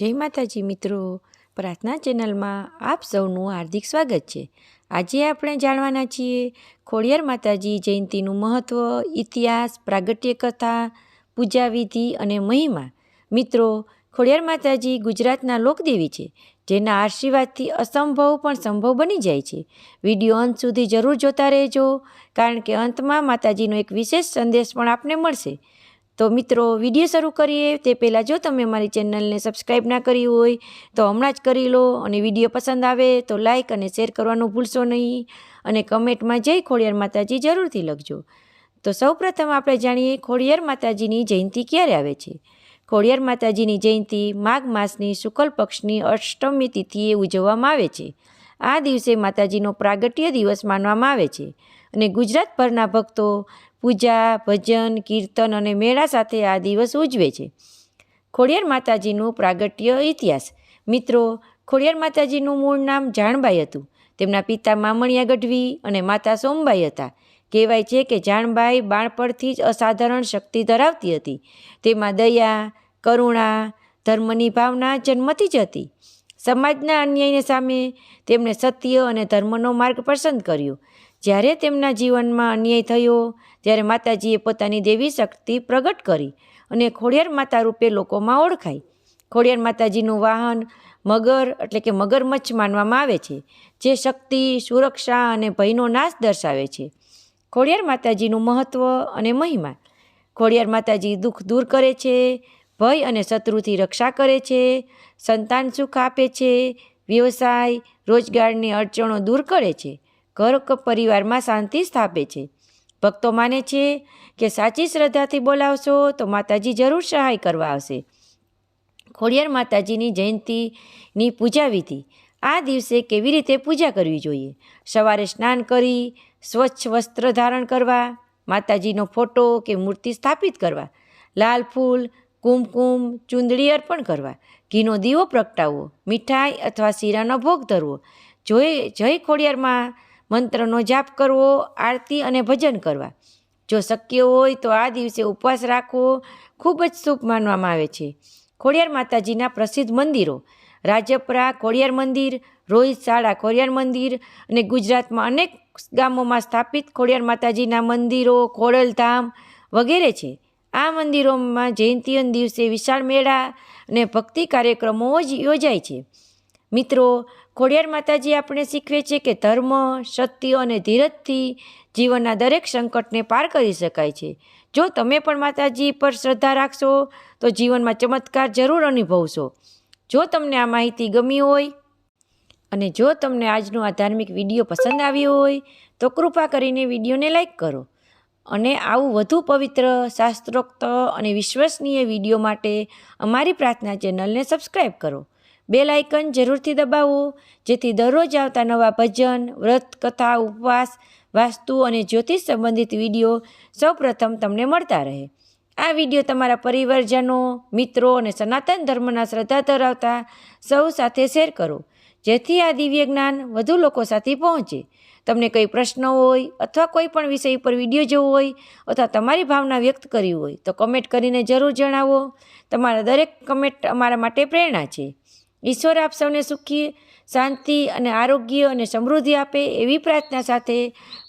જય માતાજી મિત્રો. પ્રાર્થના ચેનલમાં આપ સૌનું હાર્દિક સ્વાગત છે. આજે આપણે જાણવાના છીએ ખોડિયાર માતાજી જયંતીનું મહત્ત્વ ઇતિહાસ પ્રાગટ્ય કથા પૂજા વિધિ અને મહિમા. મિત્રો, ખોડિયાર માતાજી ગુજરાતના લોકદેવી છે, જેના આશીર્વાદથી અસંભવ પણ સંભવ બની જાય છે. વીડિયો અંત સુધી જરૂર જોતા રહેજો, કારણ કે અંતમાં માતાજીનો એક વિશેષ સંદેશ પણ આપને મળશે. તો મિત્રો, વીડિયો શરૂ કરીએ. તે પહેલાં જો તમે મારી ચેનલને સબસ્ક્રાઈબ ના કરી હોય, તો હમણાં જ કરી લો અને વીડિયો પસંદ આવે તો લાઇક અને શેર કરવાનું ભૂલશો નહીં. અને કમેન્ટમાં જય ખોડિયાર માતાજી જરૂરથી લખજો. તો સૌપ્રથમ આપણે જાણીએ ખોડિયાર માતાજીની જયંતી ક્યારે આવે છે. ખોડિયાર માતાજીની જયંતી માઘ માસની શુક્લ પક્ષની અષ્ટમી તિથિએ ઉજવવામાં આવે છે. આ દિવસે માતાજીનો પ્રાગટ્ય દિવસ માનવામાં આવે છે. અને ગુજરાતભરના ભક્તો પૂજા, ભજન, કીર્તન અને મેળા સાથે આ દિવસ ઉજવે છે. ખોડિયાર માતાજીનું પ્રાગટ્ય ઇતિહાસ. મિત્રો, ખોડિયાર માતાજીનું મૂળ નામ જાણબાઈ હતું. તેમના પિતા મામણિયા ગઢવી અને માતા સોમબાઈ હતા. કહેવાય છે કે જાણબાઈ બાળપણથી જ અસાધારણ શક્તિ ધરાવતી હતી. તેમાં દયા, કરુણા, ધર્મની ભાવના જન્મથી જ હતી. સમાજના અન્યાયને સામે તેમણે સત્ય અને ધર્મનો માર્ગ પસંદ કર્યો. જ્યારે તેમના જીવનમાં અન્યાય થયો, ત્યારે માતાજીએ પોતાની દેવી શક્તિ પ્રગટ કરી અને ખોડિયાર માતા રૂપે લોકોમાં ઓળખાઈ. ખોડિયાર માતાજીનું વાહન મગર એટલે કે મગરમચ્છ માનવામાં આવે છે, જે શક્તિ, સુરક્ષા અને ભયનો નાશ દર્શાવે છે. ખોડિયાર માતાજીનું મહત્ત્વ અને મહિમા. ખોડિયાર માતાજી દુઃખ દૂર કરે છે ભય અને શત્રુથી રક્ષા કરે છે, સંતાન સુખ આપે છે, વ્યવસાય, રોજગારની અડચણો દૂર કરે છે, ઘર પરિવારમાં શાંતિ સ્થાપે છે. ભક્તો માને છે કે સાચી શ્રદ્ધાથી બોલાવશો તો માતાજી જરૂર સહાય કરવા આવશે. ખોડિયાર માતાજીની જયંતીની પૂજા વિધિ. આ દિવસે કેવી રીતે પૂજા કરવી જોઈએ? સવારે સ્નાન કરી, સ્વચ્છ વસ્ત્ર ધારણ કરવા, માતાજીનો ફોટો કે મૂર્તિ સ્થાપિત કરવા, લાલ ફૂલ કુમકુમ, ચૂંદડી અર્પણ કરવા. ઘીનો દીવો પ્રગટાવવો, મીઠાઈ અથવા શીરાનો ભોગ ધરવો. જોઈ, જય ખોડિયારમાં મંત્રનો જાપ કરવો, આરતી અને ભજન કરવા. જો શક્ય હોય તો આ દિવસે ઉપવાસ રાખવો ખૂબ જ શુભ માનવામાં આવે છે. ખોડિયાર માતાજીના પ્રસિદ્ધ મંદિરો. રાજપરા ખોડિયાર મંદિર, રોહિત શાળા ખોડિયાર મંદિર અને ગુજરાતમાં અનેક ગામોમાં સ્થાપિત ખોડિયાર માતાજીના મંદિરો, ખોડલધામ વગેરે છે. આ મંદિરોમાં જયંતીના દિવસે વિશાળ મેળા અને ભક્તિ કાર્યક્રમો જ યોજાય છે. મિત્રો, ખોડિયાર માતાજી આપણે શીખવે છે કે ધર્મ સત્ય અને ધીરજથી જીવનના દરેક સંકટને પાર કરી શકાય છે. જો તમે પણ માતાજી પર શ્રદ્ધા રાખશો, તો જીવનમાં ચમત્કાર જરૂર અનુભવશો. જો તમને આ માહિતી ગમી હોય અને જો તમને આજનો આ ધાર્મિક વીડિયો પસંદ આવ્યો હોય, તો કૃપા કરીને વિડીયોને લાઈક કરો. અને આવું વધુ પવિત્ર, શાસ્ત્રોક્ત અને વિશ્વસનીય વીડિયો માટે અમારી પ્રાર્થના ચેનલને સબસ્ક્રાઈબ કરો. બે લાઇકન જરૂરથી દબાવો, જેથી દરરોજ આવતા નવા ભજન, વ્રત, કથા, ઉપવાસ, વાસ્તુ અને જ્યોતિષ સંબંધિત વીડિયો સૌપ્રથમ તમને મળતા રહે. આ વીડિયો તમારા પરિવારજનો, મિત્રો અને સનાતન ધર્મના શ્રદ્ધા ધરાવતા સૌ સાથે શેર કરો, જેથી આ દિવ્ય જ્ઞાન વધુ લોકો સાથે પહોંચે. તમને કંઈ પ્રશ્ન હોય અથવા કોઈ પણ વિષય ઉપર વીડિયો જોવો હોય અથવા તમારી ભાવના વ્યક્ત કરવી હોય તો કમેન્ટ કરીને જરૂર જણાવો. તમારા દરેક કમેન્ટ અમારા માટે પ્રેરણા છે. ઈશ્વર આપ સૌને સુખી, શાંતિ અને આરોગ્ય અને સમૃદ્ધિ આપે એવી પ્રાર્થના સાથે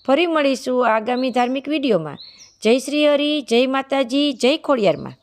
ફરી મળીશું આગામી ધાર્મિક વિડીયોમાં. જય શ્રી હરિ, જય માતાજી, જય ખોડિયારમાં.